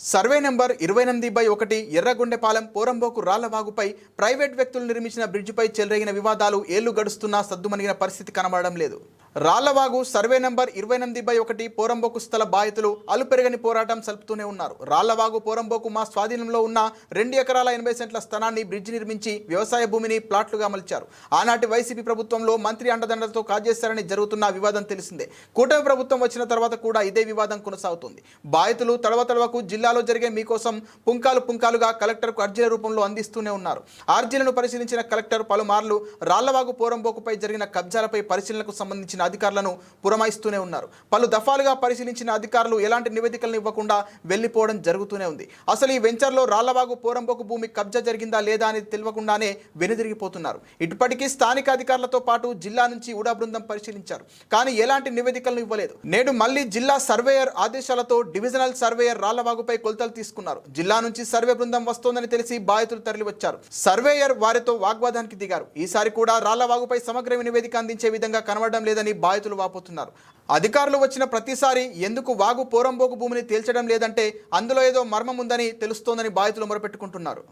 Survey number ఇరవై ఎనిమిది by ఒకటి ఎర్రగొండెపాలెం పోరంబోకు రాళ్ళవాగుపై ప్రైవేట్ వ్యక్తులు నిర్మించిన బ్రిడ్జిపై చెలరేగిన వివాదాలు ఏళ్ళు గడుస్తున్నా సద్దుమణిగిన పరిస్థితి కనబడడం లేదు. రాళ్ళవాగు సర్వే నెంబర్ ఇరవై ఎనిమిది బై ఒకటి పోరంబోకు స్థల బాధితులు అలుపెరగని పోరాటం సలుపుతూనే ఉన్నారు. రాళ్ళవాగు పోరంబోకు మా స్వాధీనంలో ఉన్న రెండు ఎకరాల ఎనభై సెంట్ల స్థలాన్ని బ్రిడ్జ్ నిర్మించి వ్యవసాయ భూమిని ప్లాట్లుగా మలిచారు ఆనాటి వైసీపీ ప్రభుత్వంలో మంత్రి అండదండలతో కాజేశారని జరుగుతున్న వివాదం తెలిసిందే. కూటమి ప్రభుత్వం వచ్చిన తర్వాత కూడా ఇదే వివాదం కొనసాగుతుంది. బాధితులు తడవ తడవకు జిల్లాలో జరిగే మీకోసం పుంకాలు పుంకాలుగా కలెక్టర్కు అర్జీల రూపంలో అందిస్తూనే ఉన్నారు. ఆర్జీలను పరిశీలించిన కలెక్టర్ పలుమార్లు రాళ్ళవాగు పోరంబోకుపై జరిగిన కబ్జాలపై పరిశీలనకు సంబంధించిన అధికారులను పురమాయిస్తూనే ఉన్నారు. పలు దఫాలుగా పరిశీలించిన అధికారులు ఎలాంటి నివేదికలను ఇవ్వకుండా వెళ్ళిపోవడం జరుగుతూనే ఉంది. అసలు ఈ వెంచర్లో రాళ్ళవాగు పోరంబోకు భూమి కబ్జా జరిగిందా లేదా అనేది తెలియకుండానే వెనుదిరిగిపోతున్నారు. ఇప్పటికీ స్థానిక అధికారులతో పాటు జిల్లా నుంచి ఉడా బృందం పరిశీలించారు. కానీ ఎలాంటి నివేదికలను ఇవ్వలేదు. నేడు మళ్ళీ జిల్లా సర్వేయర్ ఆదేశాలతో డివిజనల్ సర్వేయర్ రాళ్ళవాగుపై కొలతలు తీసుకున్నారు. జిల్లా నుంచి సర్వే బృందం వస్తోందని తెలిసి బాధితులు తరలివచ్చారు. సర్వేయర్ వారితో వాగ్వాదానికి దిగారు. ఈసారి కూడా రాళ్ళవాగుపై సమగ్ర నివేదిక అందించే విధంగా కనబడడం లేదని బాధితులు వాపోతున్నారు. అధికారులు వచ్చిన ప్రతిసారి ఎందుకు వాగు పోరంబోకు భూమిని తేల్చడం లేదంటే అందులో ఏదో మర్మం ఉందని తెలుస్తోందని బాధితులు మొరపెట్టుకుంటున్నారు.